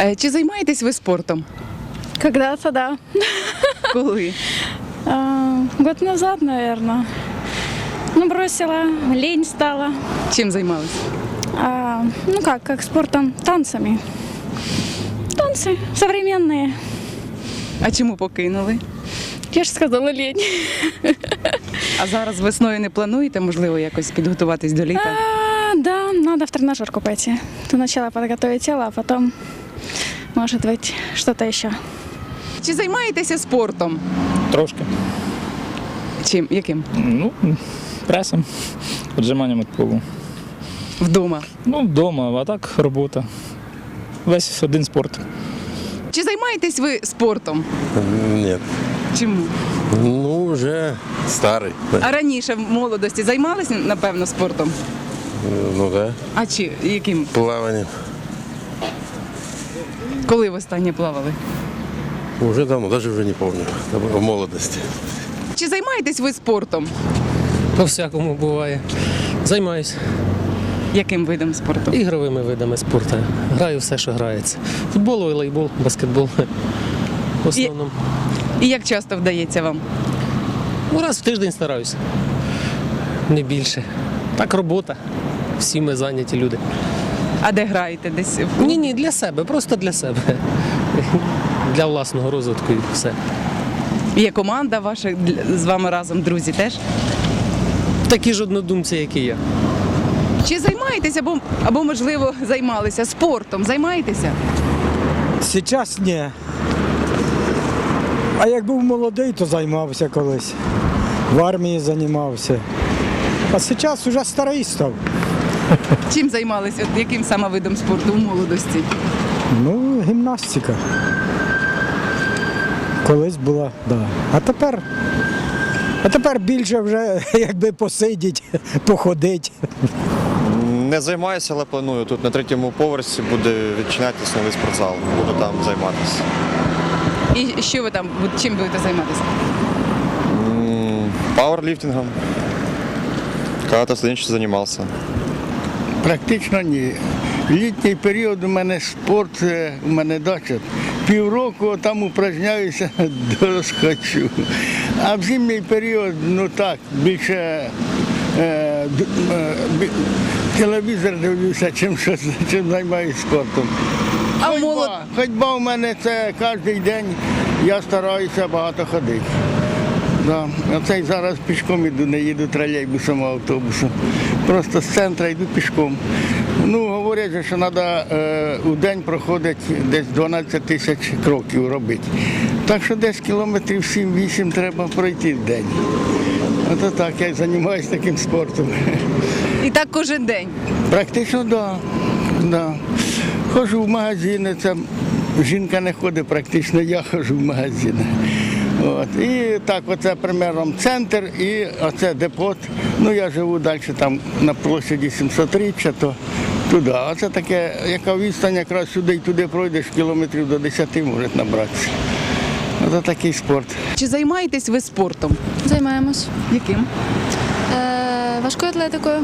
Е, Чи займаєтесь ви спортом? Когда-то, да. Коли? А, Год назад, наверное. Ну, бросила, лень стала. Чим займались? А, ну как, как спортом, танцами. Танцы современные. А чому покинули? Я же сказала лень. А зараз весною не плануєте, можливо, якось підготуватись до літа? А, да, надо в тренажерку пойти. Для начала подготовить тело, а потом, может быть, что-то еще. Чи займаєтеся спортом? Трошки. Чим? Яким? Ну, пресом, віджиманням від полу. Вдома. Ну, вдома, а так робота. Весь один спорт. Чи займаєтесь ви спортом? Нет. Чому? Ну, уже старый. А раніше в молодості займалися, напевно, спортом? Ну да, А чи яким? плавание. Коли востаннє плавали? Уже давно, даже уже не помню. В молодости. Чи займаєтесь ви спортом? По-всякому буває. Займаюся Яким видом спорту? ігровими видами спорту. Граю все, що грається. Футбол, волейбол, баскетбол. В основному. І як часто вдається вам? Ну, раз в тиждень стараюся. Не більше. Так робота. Всі ми зайняті люди. А де граєте? Десь в Ні, ні, для себе, просто для себе. Для власного розвитку і все. Є команда ваша з вами разом, друзі, теж? Такі ж однодумці, як і я. Чи займаєтесь або, або можливо, займалися спортом? Займаєтеся? Сейчас ні. А як був молодий, то займався колись. В армії займався. А зараз вже старий став. Чим займалися? Яким саме видом спорту у молодості? Ну, гімнастика. Колись була, да. А тепер. А тепер більше вже якби посидіть, походить. Не займаюся, але планую. Тут на третьому поверсі буде відчинятися новий спортзал. Буду там займатися. І що ви там, чим будете займатися? Пауерліфтингом. Когда-то студенчество займався. Практично ні. Літній період у мене спорт, е, у мене дача. Півроку там упражняюся, досхочу. А в зимній період, ну так, більше е, е, телевізор дивлюся, чим, щось, чим займаюся спортом. А Ходьба. молод... Ходьба у мене це кожен день, я стараюся багато ходити. Да. Оце зараз пішком іду, не їду тролейбусом, а автобусом. Просто з центру йду пішком. Ну, говорять, що треба у день проходити десь 12 тисяч кроків робити. Так що десь кілометрів 7-8 треба пройти в день. Ото так, я займаюся таким спортом. І так кожен день. Практично так. Да. Да. Ходжу в магазини, це жінка не ходить, практично я ходжу в магазини. От. І так, оце примером центр і оце депот. Ну я живу далі там на площаді 700 то туди. А це таке, яка відстань якраз сюди і туди пройдеш кілометрів до 10 може набратися. Це такий спорт. Чи займаєтесь ви спортом? Займаємось Яким? е, важкою атлетикою.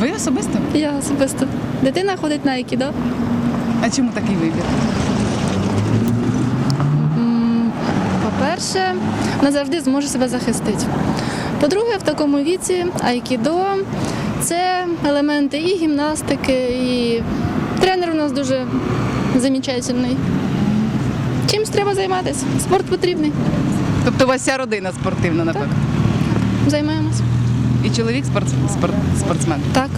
Ви особисто? Я особисто. Дитина ходить на айкідо. А чому такий вибір? По-перше, вона завжди зможе себе захистити. По-друге, в такому віці айкідо це елементи і гімнастики, і тренер у нас дуже замічательний. Чимсь треба займатися. Спорт потрібний. Тобто у вас вся родина спортивна, напевно? Займаємось. І чоловік спорт, спорт, спортсмен. Так.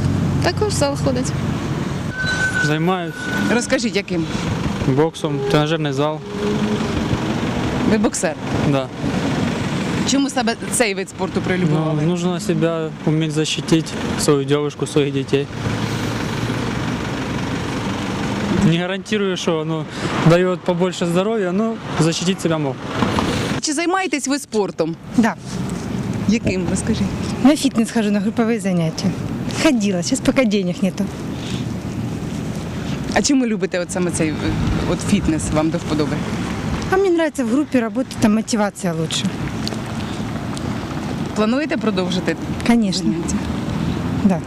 Також в зал ходить. Займаюсь Розкажіть, яким? боксом, тренажерний зал. Ви боксер. Да. Чому саме цей вид спорту прилюбували? нужно себя уметь защитить, свою девушку, своих детей. Не гарантирую, что оно дает побольше здоровья, но защитить себя мог. Чи займаєтесь ви спортом? Да, Яким? Розкажіть. на фитнес хожу, на групповые занятия. Ходила, сейчас пока денег нету. А чому любите от саме цей е, от фітнес вам до вподоби? А мені нравится в групі роботи там мотивація лучше. Плануєте продовжити? Конечно, заняття? да.